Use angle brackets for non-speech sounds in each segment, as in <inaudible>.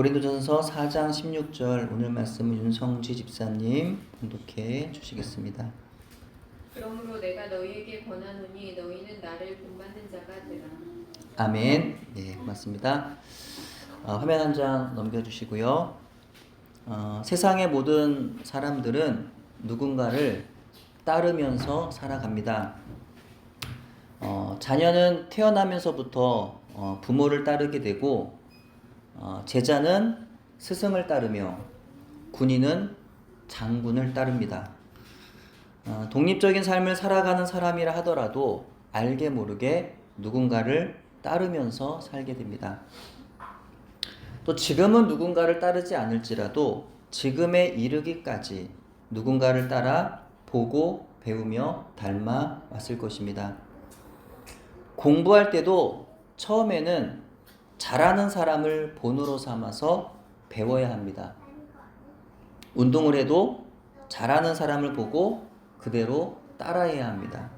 고린도전서 4장 16절 오늘 말씀은 윤성지 집사님 봉독해 주시겠습니다. 그러므로 내가 너희에게 권하노니 너희는 나를 본받는 자가 되라. 아멘. 네, 고맙습니다. 어, 화면 한 장 넘겨주시고요. 어, 세상의 모든 사람들은 누군가를 따르면서 살아갑니다. 어, 자녀는 태어나면서부터 어, 부모를 따르게 되고 어, 제자는 스승을 따르며 군인은 장군을 따릅니다. 어, 독립적인 삶을 살아가는 사람이라 하더라도 알게 모르게 누군가를 따르면서 살게 됩니다. 또 지금은 누군가를 따르지 않을지라도 지금에 이르기까지 누군가를 따라 보고 배우며 닮아 왔을 것입니다. 공부할 때도 처음에는 잘하는 사람을 본으로 삼아서 배워야 합니다. 운동을 해도 잘하는 사람을 보고 그대로 따라해야 합니다.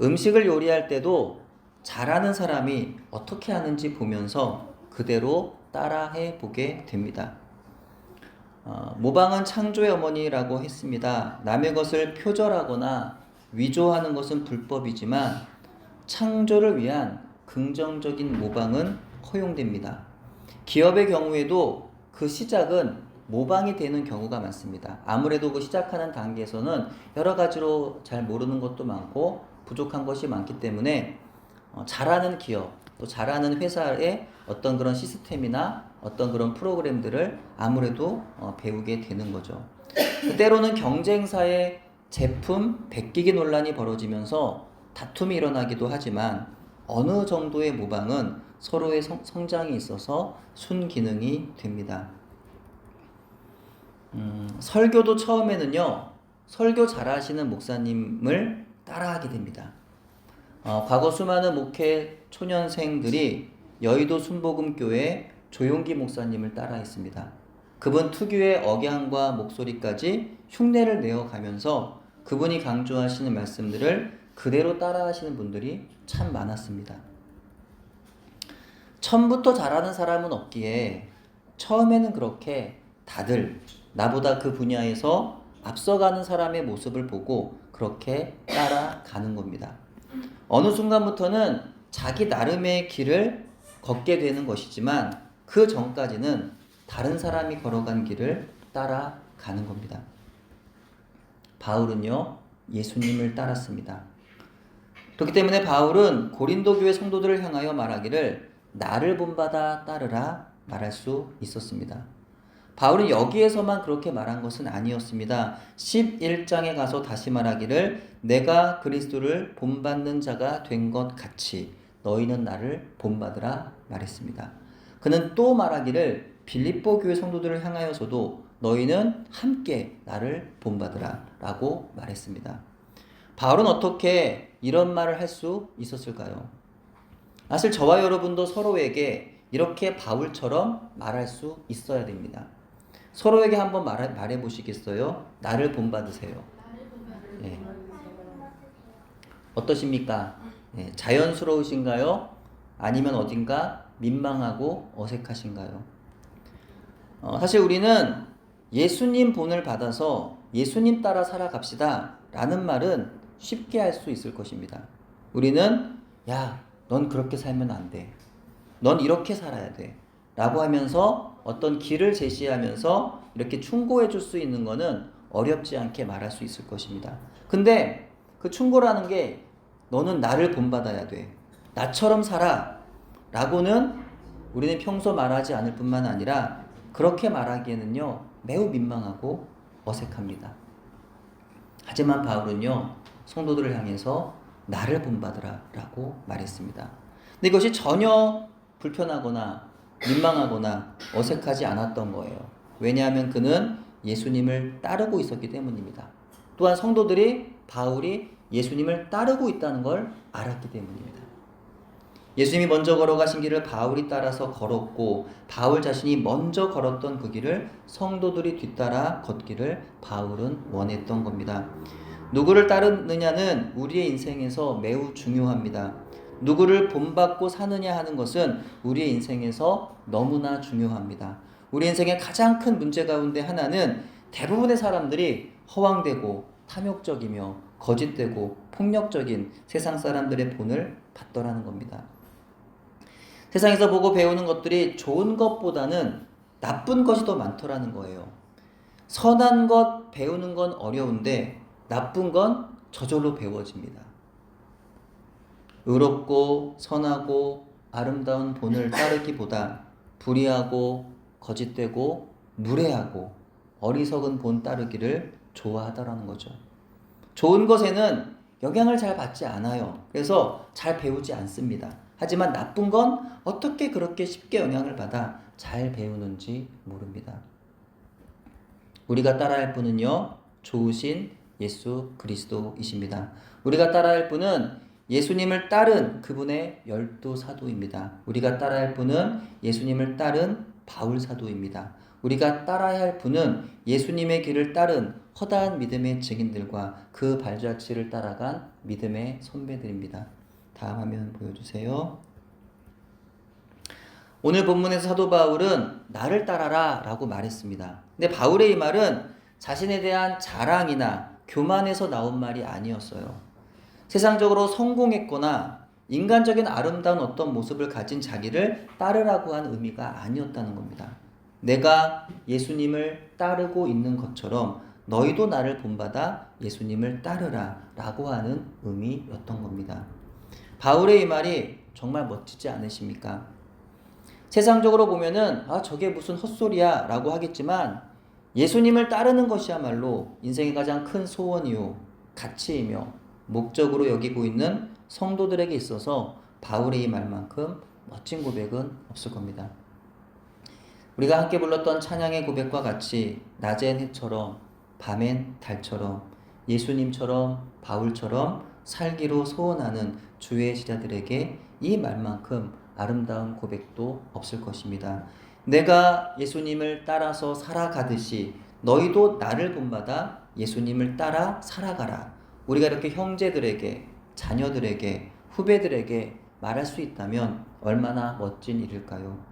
음식을 요리할 때도 잘하는 사람이 어떻게 하는지 보면서 그대로 따라해 보게 됩니다. 어, 모방은 창조의 어머니라고 했습니다. 남의 것을 표절하거나 위조하는 것은 불법이지만 창조를 위한 긍정적인 모방은 허용됩니다. 기업의 경우에도 그 시작은 모방이 되는 경우가 많습니다. 아무래도 그 시작하는 단계에서는 여러 가지로 잘 모르는 것도 많고 부족한 것이 많기 때문에 어, 잘하는 기업 또 잘하는 회사의 어떤 그런 시스템이나 어떤 그런 프로그램들을 아무래도 어, 배우게 되는 거죠. 때로는 경쟁사의 제품 베끼기 논란이 벌어지면서 다툼이 일어나기도 하지만 어느 정도의 모방은 서로의 성, 성장이 있어서 순기능이 됩니다. 음, 설교도 처음에는요, 설교 잘하시는 목사님을 따라하게 됩니다. 어, 과거 수많은 목회 초년생들이 여의도 순복음교회 조용기 목사님을 따라했습니다. 그분 특유의 억양과 목소리까지 흉내를 내어 가면서 그분이 강조하시는 말씀들을 그대로 따라하시는 분들이 참 많았습니다. 처음부터 잘하는 사람은 없기에 처음에는 그렇게 다들 나보다 그 분야에서 앞서가는 사람의 모습을 보고 그렇게 따라가는 겁니다. 어느 순간부터는 자기 나름의 길을 걷게 되는 것이지만 그 전까지는 다른 사람이 걸어간 길을 따라가는 겁니다. 바울은요, 예수님을 따랐습니다. 그렇기 때문에 바울은 고린도 교회 성도들을 향하여 말하기를 나를 본받아 따르라 말할 수 있었습니다. 바울은 여기에서만 그렇게 말한 것은 아니었습니다. 11장에 가서 다시 말하기를 내가 그리스도를 본받는 자가 된 것 같이 너희는 나를 본받으라 말했습니다. 그는 또 말하기를 빌립보 교회 성도들을 향하여서도 너희는 함께 나를 본받으라 라고 말했습니다. 바울은 어떻게 이런 말을 할 수 있었을까요? 사실 저와 여러분도 서로에게 이렇게 바울처럼 말할 수 있어야 됩니다. 서로에게 한번 말해, 보시겠어요? 나를 본받으세요. 예. 어떠십니까? 예, 자연스러우신가요? 아니면 어딘가 민망하고 어색하신가요? 어, 사실 우리는 예수님 본을 받아서 예수님 따라 살아갑시다 라는 말은 쉽게 할 수 있을 것입니다. 우리는 야, 넌 그렇게 살면 안 돼. 넌 이렇게 살아야 돼. 라고 하면서 어떤 길을 제시하면서 이렇게 충고해 줄 수 있는 거는 어렵지 않게 말할 수 있을 것입니다. 근데 그 충고라는 게 너는 나를 본받아야 돼. 나처럼 살아. 라고는 우리는 평소 말하지 않을 뿐만 아니라 그렇게 말하기에는요, 매우 민망하고 어색합니다. 하지만 바울은요, 성도들을 향해서 나를 본받으라 라고 말했습니다. 근데 이것이 전혀 불편하거나 민망하거나 어색하지 않았던 거예요. 왜냐하면 그는 예수님을 따르고 있었기 때문입니다. 또한 성도들이 바울이 예수님을 따르고 있다는 걸 알았기 때문입니다. 예수님이 먼저 걸어가신 길을 바울이 따라서 걸었고 바울 자신이 먼저 걸었던 그 길을 성도들이 뒤따라 걷기를 바울은 원했던 겁니다. 누구를 따르느냐는 우리의 인생에서 매우 중요합니다. 누구를 본받고 사느냐 하는 것은 우리의 인생에서 너무나 중요합니다. 우리 인생의 가장 큰 문제 가운데 하나는 대부분의 사람들이 허황되고 탐욕적이며 거짓되고 폭력적인 세상 사람들의 본을 받더라는 겁니다. 세상에서 보고 배우는 것들이 좋은 것보다는 나쁜 것이 더 많더라는 거예요. 선한 것 배우는 건 어려운데 나쁜 건 저절로 배워집니다. 의롭고 선하고 아름다운 본을 <laughs> 따르기보다 불의하고 거짓되고 무례하고 어리석은 본 따르기를 좋아하더라는 거죠. 좋은 것에는 영향을 잘 받지 않아요. 그래서 잘 배우지 않습니다. 하지만 나쁜 건 어떻게 그렇게 쉽게 영향을 받아 잘 배우는지 모릅니다. 우리가 따라할 분은요, 좋으신 예수 그리스도이십니다. 우리가 따라할 분은 예수님을 따른 그분의 열두 사도입니다. 우리가 따라할 분은 예수님을 따른 바울 사도입니다. 우리가 따라야 할 분은 예수님의 길을 따른 허다한 믿음의 증인들과 그 발자취를 따라간 믿음의 선배들입니다. 다음 화면 보여주세요. 오늘 본문에서 사도 바울은 나를 따라라 라고 말했습니다. 근데 바울의 이 말은 자신에 대한 자랑이나 교만에서 나온 말이 아니었어요. 세상적으로 성공했거나 인간적인 아름다운 어떤 모습을 가진 자기를 따르라고 한 의미가 아니었다는 겁니다. 내가 예수님을 따르고 있는 것처럼 너희도 나를 본받아 예수님을 따르라 라고 하는 의미였던 겁니다. 바울의 이 말이 정말 멋지지 않으십니까? 세상적으로 보면은 아 저게 무슨 헛소리야 라고 하겠지만 예수님을 따르는 것이야말로 인생의 가장 큰 소원이요 가치이며 목적으로 여기고 있는 성도들에게 있어서 바울의 이 말만큼 멋진 고백은 없을 겁니다. 우리가 함께 불렀던 찬양의 고백과 같이 낮엔 해처럼 밤엔 달처럼 예수님처럼 바울처럼 살기로 소원하는 주의 제자들에게 이 말만큼 아름다운 고백도 없을 것입니다. 내가 예수님을 따라서 살아가듯이 너희도 나를 본받아 예수님을 따라 살아가라. 우리가 이렇게 형제들에게, 자녀들에게, 후배들에게 말할 수 있다면 얼마나 멋진 일일까요?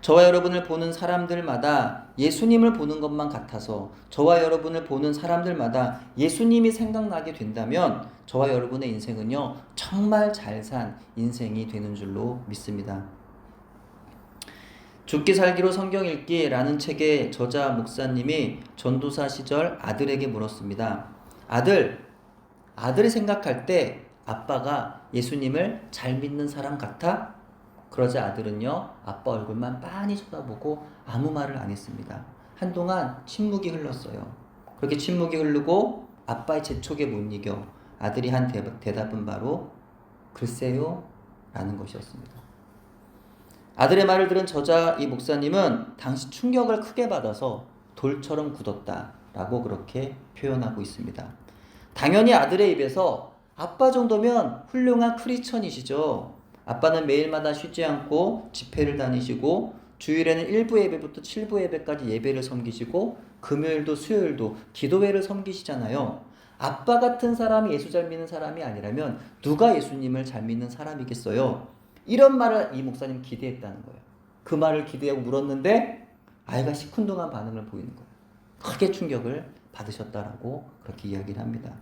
저와 여러분을 보는 사람들마다 예수님을 보는 것만 같아서 저와 여러분을 보는 사람들마다 예수님이 생각나게 된다면 저와 여러분의 인생은요 정말 잘 산 인생이 되는 줄로 믿습니다. 죽기 살기로 성경 읽기라는 책의 저자 목사님이 전도사 시절 아들에게 물었습니다. 아들, 아들이 생각할 때 아빠가 예수님을 잘 믿는 사람 같아? 그러자 아들은요, 아빠 얼굴만 빤히 쳐다보고 아무 말을 안 했습니다. 한동안 침묵이 흘렀어요. 그렇게 침묵이 흐르고 아빠의 재촉에 못 이겨 아들이 한 대- 대답은 바로 글쎄요 라는 것이었습니다. 아들의 말을 들은 저자 이 목사님은 당시 충격을 크게 받아서 돌처럼 굳었다 라고 그렇게 표현하고 있습니다. 당연히 아들의 입에서 아빠 정도면 훌륭한 크리스천이시죠. 아빠는 매일마다 쉬지 않고 집회를 다니시고 주일에는 1부 예배부터 7부 예배까지 예배를 섬기시고 금요일도 수요일도 기도회를 섬기시잖아요. 아빠 같은 사람이 예수 잘 믿는 사람이 아니라면 누가 예수님을 잘 믿는 사람이겠어요? 이런 말을 이 목사님 기대했다는 거예요. 그 말을 기대하고 물었는데 아이가 시큰둥한 반응을 보이는 거예요. 크게 충격을 받으셨다라고 그렇게 이야기를 합니다.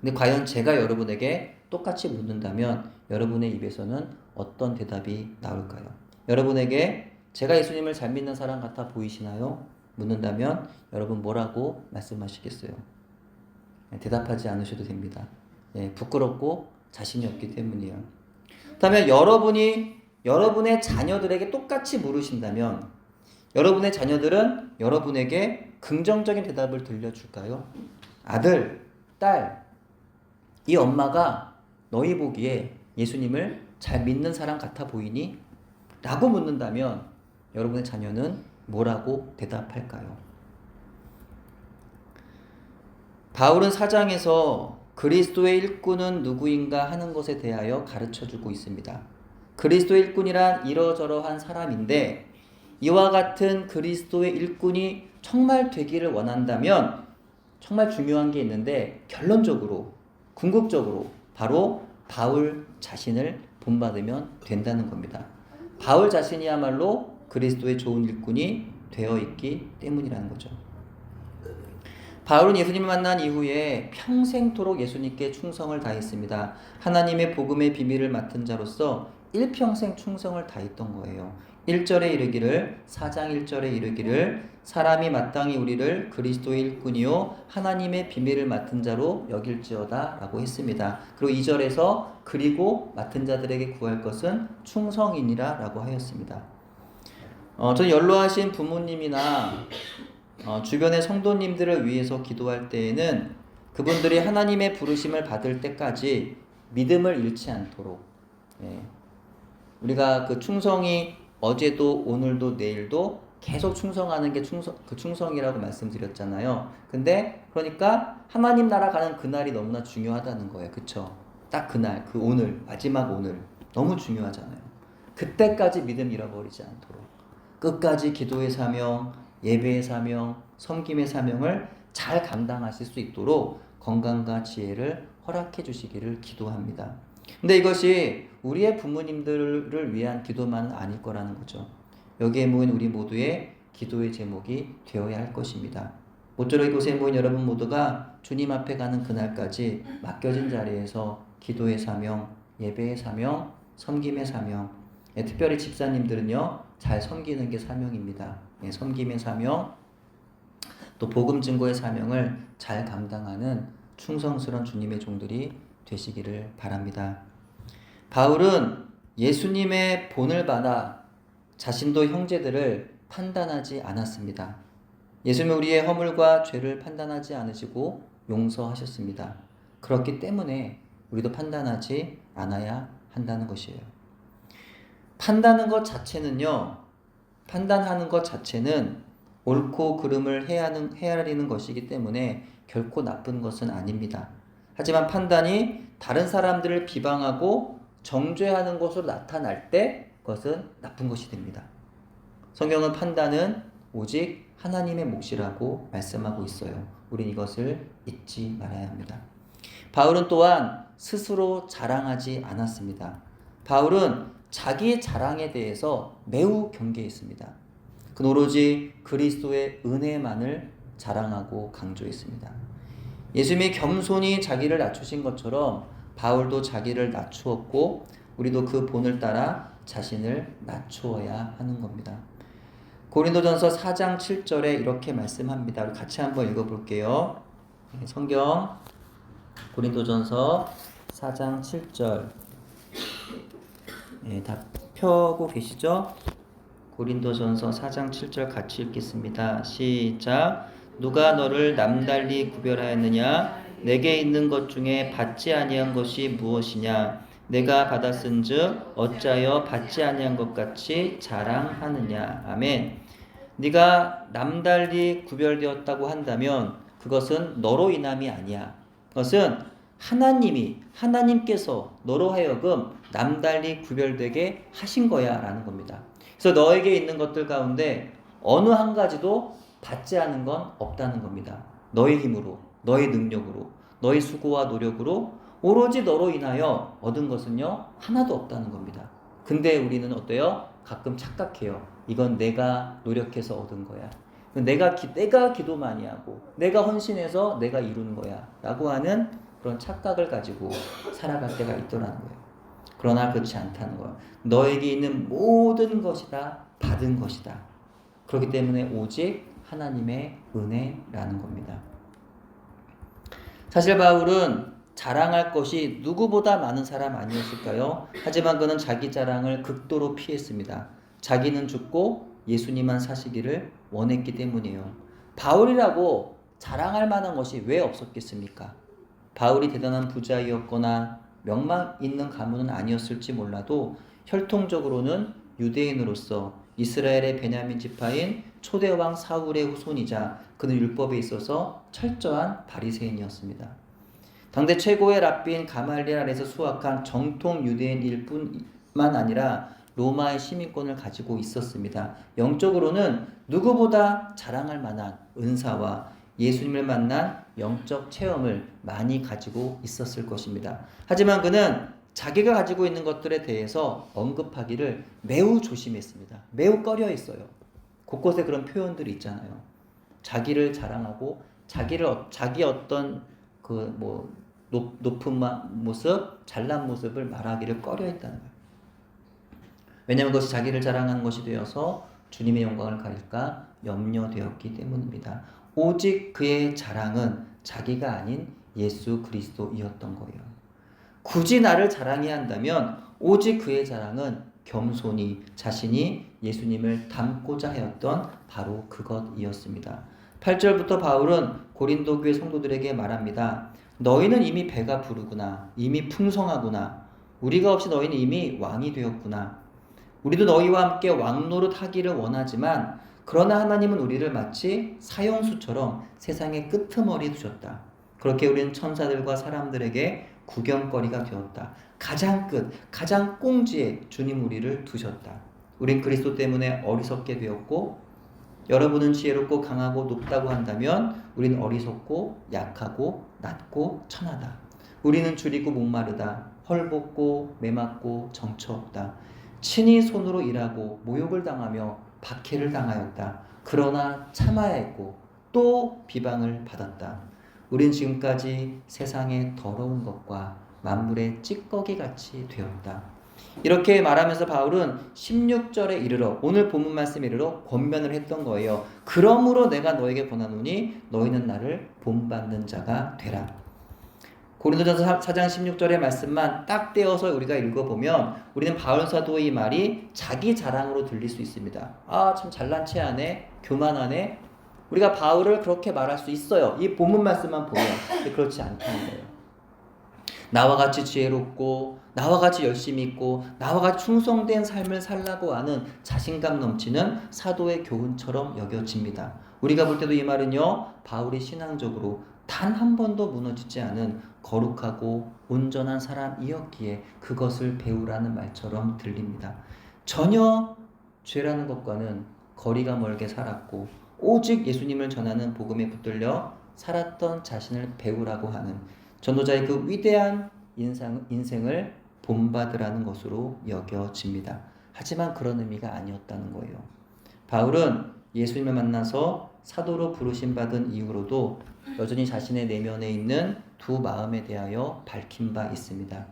근데 과연 제가 여러분에게 똑같이 묻는다면 여러분의 입에서는 어떤 대답이 나올까요? 여러분에게 제가 예수님을 잘 믿는 사람 같아 보이시나요? 묻는다면 여러분 뭐라고 말씀하시겠어요? 네, 대답하지 않으셔도 됩니다. 예, 부끄럽고 자신이 없기 때문이에요. 그렇다면 여러분이 여러분의 자녀들에게 똑같이 물으신다면 여러분의 자녀들은 여러분에게 긍정적인 대답을 들려줄까요? 아들, 딸, 이 엄마가 너희 보기에 예수님을 잘 믿는 사람 같아 보이니? 라고 묻는다면 여러분의 자녀는 뭐라고 대답할까요? 바울은 사장에서 그리스도의 일꾼은 누구인가 하는 것에 대하여 가르쳐 주고 있습니다. 그리스도의 일꾼이란 이러저러한 사람인데 이와 같은 그리스도의 일꾼이 정말 되기를 원한다면 정말 중요한 게 있는데 결론적으로 궁극적으로 바로 바울 자신을 본받으면 된다는 겁니다. 바울 자신이야말로 그리스도의 좋은 일꾼이 되어 있기 때문이라는 거죠. 바울은 예수님을 만난 이후에 평생토록 예수님께 충성을 다했습니다. 하나님의 복음의 비밀을 맡은 자로서 일평생 충성을 다했던 거예요. 1절에 이르기를 4장 1절에 이르기를 사람이 마땅히 우리를 그리스도의 일꾼이요 하나님의 비밀을 맡은 자로 여길지어다라고 했습니다. 그리고 2절에서 그리고 맡은 자들에게 구할 것은 충성이니라라고 하였습니다. 어, 저는 연로하신 부모님이나 어, 주변의 성도님들을 위해서 기도할 때에는 그분들이 하나님의 부르심을 받을 때까지 믿음을 잃지 않도록 예. 우리가 그 충성이 어제도 오늘도 내일도 계속 충성하는 게 충성 그 충성이라고 말씀드렸잖아요. 근데 그러니까 하나님 나라 가는 그날이 너무나 중요하다는 거예요. 그쵸? 딱 그날, 그 오늘, 마지막 오늘 너무 중요하잖아요. 그때까지 믿음 잃어버리지 않도록 끝까지 기도의 사명, 예배의 사명, 섬김의 사명을 잘 감당하실 수 있도록 건강과 지혜를 허락해 주시기를 기도합니다. 근데 이것이 우리의 부모님들을 위한 기도만은 아닐 거라는 거죠. 여기에 모인 우리 모두의 기도의 제목이 되어야 할 것입니다. 모쪼록 이곳에 모인 여러분 모두가 주님 앞에 가는 그날까지 맡겨진 자리에서 기도의 사명, 예배의 사명, 섬김의 사명, 예, 특별히 집사님들은요 잘 섬기는 게 사명입니다. 예, 섬김의 사명, 또 복음 증거의 사명을 잘 감당하는 충성스러운 주님의 종들이 되시기를 바랍니다. 바울은 예수님의 본을 받아 자신도 형제들을 판단하지 않았습니다. 예수님은 우리의 허물과 죄를 판단하지 않으시고 용서하셨습니다. 그렇기 때문에 우리도 판단하지 않아야 한다는 것이에요. 판단하는 것 자체는요, 판단하는 것 자체는 옳고 그름을 헤아는, 헤아리는 것이기 때문에 결코 나쁜 것은 아닙니다. 하지만 판단이 다른 사람들을 비방하고 정죄하는 것으로 나타날 때 그것은 나쁜 것이 됩니다. 성경은 판단은 오직 하나님의 몫이라고 말씀하고 있어요. 우린 이것을 잊지 말아야 합니다. 바울은 또한 스스로 자랑하지 않았습니다. 바울은 자기 자랑에 대해서 매우 경계했습니다. 그 오로지 그리스도의 은혜만을 자랑하고 강조했습니다. 예수님이 겸손히 자기를 낮추신 것처럼 바울도 자기를 낮추었고 우리도 그 본을 따라 자신을 낮추어야 하는 겁니다. 고린도전서 4장 7절에 이렇게 말씀합니다. 같이 한번 읽어볼게요. 네, 성경 고린도전서 4장 7절 네, 다 펴고 계시죠? 고린도전서 4장 7절 같이 읽겠습니다. 시작. 누가 너를 남달리 구별하였느냐? 내게 있는 것 중에 받지 아니한 것이 무엇이냐? 내가 받았은즉 어찌하여 받지 아니한 것 같이 자랑하느냐? 아멘. 네가 남달리 구별되었다고 한다면 그것은 너로 인함이 아니야. 그것은 하나님이 하나님께서 너로 하여금 남달리 구별되게 하신 거야라는 겁니다. 그래서 너에게 있는 것들 가운데 어느 한 가지도 받지 않은 건 없다는 겁니다. 너의 힘으로, 너의 능력으로, 너의 수고와 노력으로 오로지 너로 인하여 얻은 것은요 하나도 없다는 겁니다. 근데 우리는 어때요? 가끔 착각해요. 이건 내가 노력해서 얻은 거야. 내가 기, 내가 기도 많이 하고 내가 헌신해서 내가 이루는 거야라고 하는 그런 착각을 가지고 살아갈 때가 있더라는 거예요. 그러나 그렇지 않다는 거예요. 너에게 있는 모든 것이 다 받은 것이다. 그렇기 때문에 오직 하나님의 은혜라는 겁니다. 사실 바울은 자랑할 것이 누구보다 많은 사람 아니었을까요? 하지만 그는 자기 자랑을 극도로 피했습니다. 자기는 죽고 예수님만 사시기를 원했기 때문이에요. 바울이라고 자랑할 만한 것이 왜 없었겠습니까? 바울이 대단한 부자이었거나 명망 있는 가문은 아니었을지 몰라도 혈통적으로는 유대인으로서 이스라엘의 베냐민 지파인 초대 왕 사울의 후손이자 그는 율법에 있어서 철저한 바리새인이었습니다. 당대 최고의 랍비인 가말리엘 아래서 수학한 정통 유대인일 뿐만 아니라 로마의 시민권을 가지고 있었습니다. 영적으로는 누구보다 자랑할 만한 은사와 예수님을 만난 영적 체험을 많이 가지고 있었을 것입니다. 하지만 그는 자기가 가지고 있는 것들에 대해서 언급하기를 매우 조심했습니다. 매우 꺼려 했어요. 곳곳에 그런 표현들이 있잖아요. 자기를 자랑하고 자기를 어- 자기 어떤 그 뭐 높은 마- 모습, 잘난 모습을 말하기를 꺼려 했다는 거예요. 왜냐하면 그것이 자기를 자랑하는 것이 되어서 주님의 영광을 가릴까 염려되었기 때문입니다. 오직 그의 자랑은 자기가 아닌 예수 그리스도이었던 거예요. 굳이 나를 자랑해야 한다면 오직 그의 자랑은 겸손히 자신이 예수님을 닮고자 하였던 바로 그것이었습니다. 8절부터 바울은 고린도 교회 성도들에게 말합니다. 너희는 이미 배가 부르구나. 이미 풍성하구나. 우리가 없이 너희는 이미 왕이 되었구나. 우리도 너희와 함께 왕노릇 하기를 원하지만 그러나 하나님은 우리를 마치 사형수처럼 세상의 끄트머리 두셨다. 그렇게 우리는 천사들과 사람들에게 구경거리가 되었다. 가장 끝, 가장 꽁지에 주님 우리를 두셨다. 우린 그리스도 때문에 어리석게 되었고 여러분은 지혜롭고 강하고 높다고 한다면 우린 어리석고 약하고 낮고 천하다. 우리는 줄이고 목마르다. 헐벗고 매맞고 정처 없다. 친히 손으로 일하고 모욕을 당하며 박해를 당하였다. 그러나 참아야 했고 또 비방을 받았다. 우린 지금까지 세상의 더러운 것과 만물의 찌꺼기 같이 되었다. 이렇게 말하면서 바울은 16절에 이르러 오늘 본문 말씀에 이르러 권면을 했던 거예요. 그러므로 내가 너에게 권하노니 너희는 나를 본받는 자가 되라. 고린도전서 4장 16절의 말씀만 딱 떼어서 우리가 읽어보면 우리는 바울 사도의 말이 자기 자랑으로 들릴 수 있습니다. 아, 참 잘난 체 하네, 교만하네. 우리가 바울을 그렇게 말할 수 있어요. 이 본문 말씀만 보면. 그렇지 않다는 거예요. 나와 같이 지혜롭고, 나와 같이 열심히 있고, 나와 같이 충성된 삶을 살라고 하는 자신감 넘치는 사도의 교훈처럼 여겨집니다. 우리가 볼 때도 이 말은요, 바울이 신앙적으로 단 한 번도 무너지지 않은 거룩하고 온전한 사람이었기에 그것을 배우라는 말처럼 들립니다. 전혀 죄라는 것과는 거리가 멀게 살았고 오직 예수님을 전하는 복음에 붙들려 살았던 자신을 배우라고 하는 전도자의 그 위대한 인상, 인생을 본받으라는 것으로 여겨집니다. 하지만 그런 의미가 아니었다는 거예요. 바울은 예수님을 만나서 사도로 부르심 받은 이후로도 여전히 자신의 내면에 있는 두 마음에 대하여 밝힌 바 있습니다.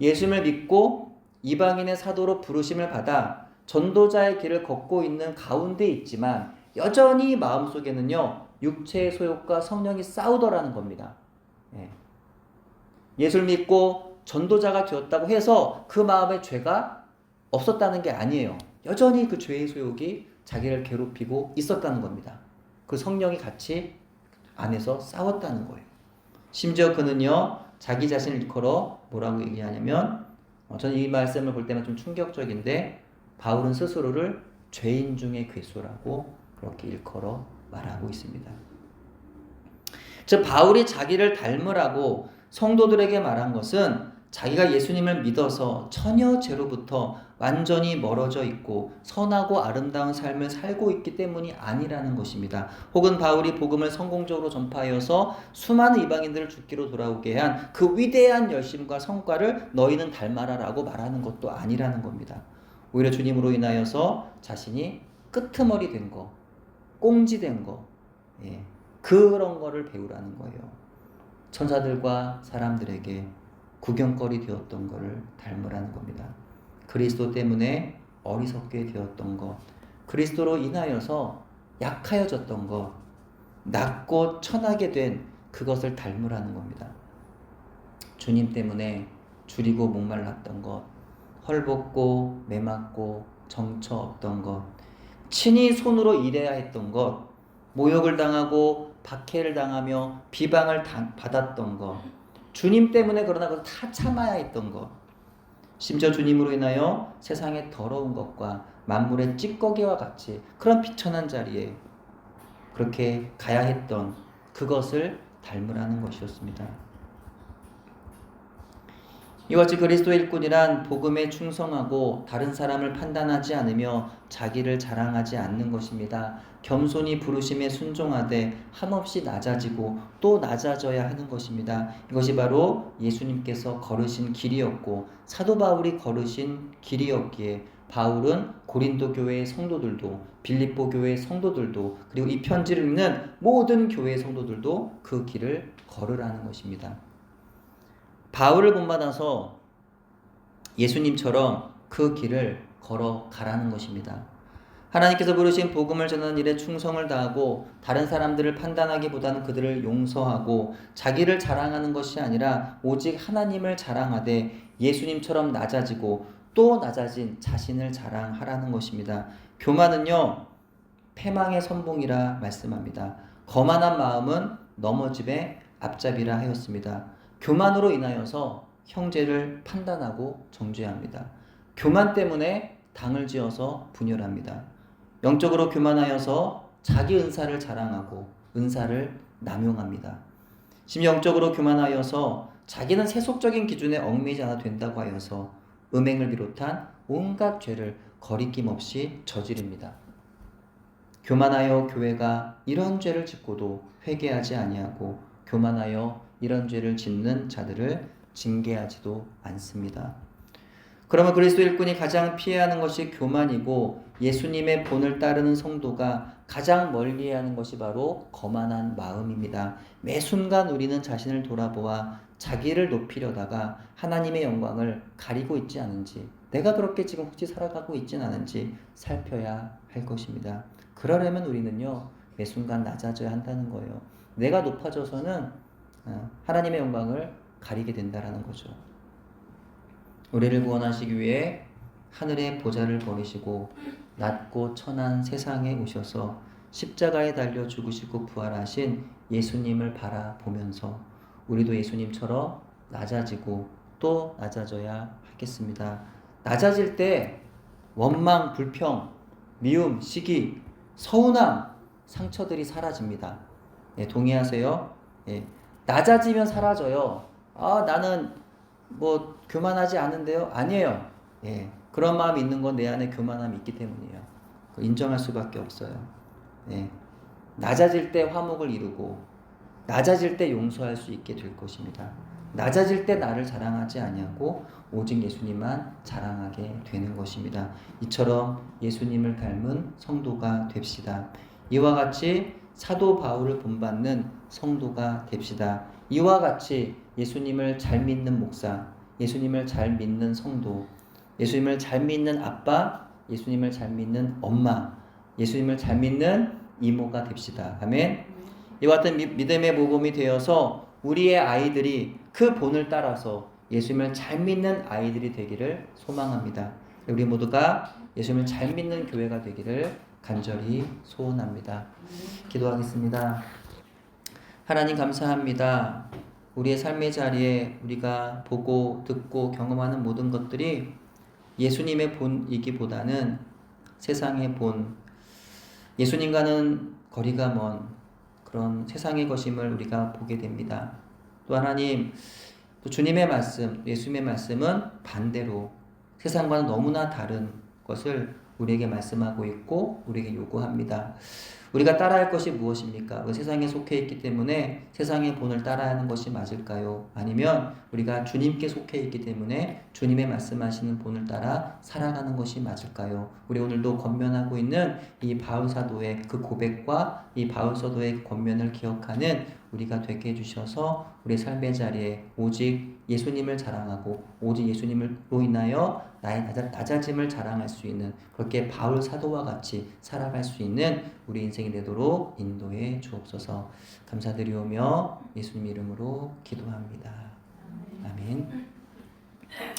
예수님을 믿고 이방인의 사도로 부르심을 받아 전도자의 길을 걷고 있는 가운데 있지만 여전히 마음속에는요 육체의 소욕과 성령이 싸우더라는 겁니다. 예. 예수를 믿고 전도자가 되었다고 해서 그 마음에 죄가 없었다는 게 아니에요. 여전히 그 죄의 소욕이 자기를 괴롭히고 있었다는 겁니다. 그 성령이 같이 안에서 싸웠다는 거예요. 심지어 그는요, 자기 자신을 일컬어 뭐라고 얘기하냐면, 어, 저는 이 말씀을 볼 때는 좀 충격적인데, 바울은 스스로를 죄인 중의 괴수라고 그렇게 일컬어 말하고 있습니다. 즉, 바울이 자기를 닮으라고 성도들에게 말한 것은 자기가 예수님을 믿어서 처녀 죄로부터 완전히 멀어져 있고 선하고 아름다운 삶을 살고 있기 때문이 아니라는 것입니다. 혹은 바울이 복음을 성공적으로 전파하여서 수많은 이방인들을 죽기로 돌아오게 한 그 위대한 열심과 성과를 너희는 닮아라라고 말하는 것도 아니라는 겁니다. 오히려 주님으로 인하여서 자신이 끄트머리 된 거, 꽁지 된 거, 예, 그런 거를 배우라는 거예요. 천사들과 사람들에게 구경거리 되었던 것을 닮으라는 겁니다. 그리스도 때문에 어리석게 되었던 것, 그리스도로 인하여서 약하여졌던 것, 낮고 천하게 된 그것을 닮으라는 겁니다. 주님 때문에 줄이고 목말랐던 것, 헐벗고 매맞고 정처 없던 것, 친히 손으로 일해야 했던 것, 모욕을 당하고 박해를 당하며 비방을 당, 받았던 것, 주님 때문에 그러나 그걸 다 참아야 했던 것, 심지어 주님으로 인하여 세상의 더러운 것과 만물의 찌꺼기와 같이 그런 비천한 자리에 그렇게 가야 했던 그것을 닮으라는 것이었습니다. 이와 같이 그리스도 일꾼이란 복음에 충성하고 다른 사람을 판단하지 않으며 자기를 자랑하지 않는 것입니다. 겸손히 부르심에 순종하되 한없이 낮아지고 또 낮아져야 하는 것입니다. 이것이 바로 예수님께서 걸으신 길이었고 사도 바울이 걸으신 길이었기에 바울은 고린도 교회의 성도들도 빌립보 교회의 성도들도 그리고 이 편지를 읽는 모든 교회의 성도들도 그 길을 걸으라는 것입니다. 바울을 본받아서 예수님처럼 그 길을 걸어가라는 것입니다. 하나님께서 부르신 복음을 전하는 일에 충성을 다하고 다른 사람들을 판단하기보다는 그들을 용서하고 자기를 자랑하는 것이 아니라 오직 하나님을 자랑하되 예수님처럼 낮아지고 또 낮아진 자신을 자랑하라는 것입니다. 교만은요, 패망의 선봉이라 말씀합니다. 거만한 마음은 넘어짐의 앞잡이라 하였습니다. 교만으로 인하여서 형제를 판단하고 정죄합니다. 교만 때문에 당을 지어서 분열합니다. 영적으로 교만하여서 자기 은사를 자랑하고 은사를 남용합니다. 심영적으로 교만하여서 자기는 세속적인 기준에 얽매이지 않아 된다고 하여서 음행을 비롯한 온갖 죄를 거리낌 없이 저지릅니다. 교만하여 교회가 이런 죄를 짓고도 회개하지 아니하고 교만하여 이런 죄를 짓는 자들을 징계하지도 않습니다. 그러면 그리스도 일꾼이 가장 피해야 하는 것이 교만이고 예수님의 본을 따르는 성도가 가장 멀리해야 하는 것이 바로 거만한 마음입니다. 매 순간 우리는 자신을 돌아보아 자기를 높이려다가 하나님의 영광을 가리고 있지 않은지 내가 그렇게 지금 혹시 살아가고 있진 않은지 살펴야 할 것입니다. 그러려면 우리는요 매 순간 낮아져야 한다는 거예요. 내가 높아져서는 어, 하나님의 영광을 가리게 된다라는 거죠. 우리를 구원하시기 위해 하늘의 보좌를 버리시고 낮고 천한 세상에 오셔서 십자가에 달려 죽으시고 부활하신 예수님을 바라보면서 우리도 예수님처럼 낮아지고 또 낮아져야 하겠습니다. 낮아질 때 원망, 불평, 미움, 시기, 서운함, 상처들이 사라집니다. 예, 동의하세요? 예, 낮아지면 사라져요. 아, 나는 뭐 교만하지 않은데요? 아니에요. 예, 그런 마음이 있는 건 내 안에 교만함이 있기 때문이에요. 인정할 수밖에 없어요. 예, 낮아질 때 화목을 이루고 낮아질 때 용서할 수 있게 될 것입니다. 낮아질 때 나를 자랑하지 아니하고 오직 예수님만 자랑하게 되는 것입니다. 이처럼 예수님을 닮은 성도가 됩시다. 이와 같이 사도 바울을 본받는 성도가 됩시다. 이와 같이 예수님을 잘 믿는 목사, 예수님을 잘 믿는 성도, 예수님을 잘 믿는 아빠, 예수님을 잘 믿는 엄마, 예수님을 잘 믿는 이모가 됩시다. 아멘. 이와 같은 미- 믿음의 모범이 되어서 우리의 아이들이 그 본을 따라서 예수님을 잘 믿는 아이들이 되기를 소망합니다. 우리 모두가 예수님을 잘 믿는 교회가 되기를 간절히 소원합니다. 기도하겠습니다. 하나님 감사합니다. 우리의 삶의 자리에 우리가 보고 듣고 경험하는 모든 것들이 예수님의 본이기보다는 세상의 본, 예수님과는 거리가 먼 그런 세상의 것임을 우리가 보게 됩니다. 또 하나님, 또 주님의 말씀, 예수님의 말씀은 반대로 세상과는 너무나 다른 것을 우리에게 말씀하고 있고 우리에게 요구합니다. 우리가 따라할 것이 무엇입니까? 그 세상에 속해 있기 때문에 세상의 본을 따라야 하는 것이 맞을까요? 아니면 우리가 주님께 속해 있기 때문에 주님의 말씀하시는 본을 따라 살아가는 것이 맞을까요? 우리 오늘도 권면하고 있는 이 바울 사도의 그 고백과 이 바울 사도의 권면을 기억하는 우리가 되게 해주셔서 우리 삶의 자리에 오직 예수님을 자랑하고 오직 예수님으로 인하여 나의 낮아- 낮아짐을 자랑할 수 있는 그렇게 바울 사도와 같이 살아갈 수 있는 우리 인생이 되도록 인도해 주옵소서 감사드리오며 예수님 이름으로 기도합니다. 아멘.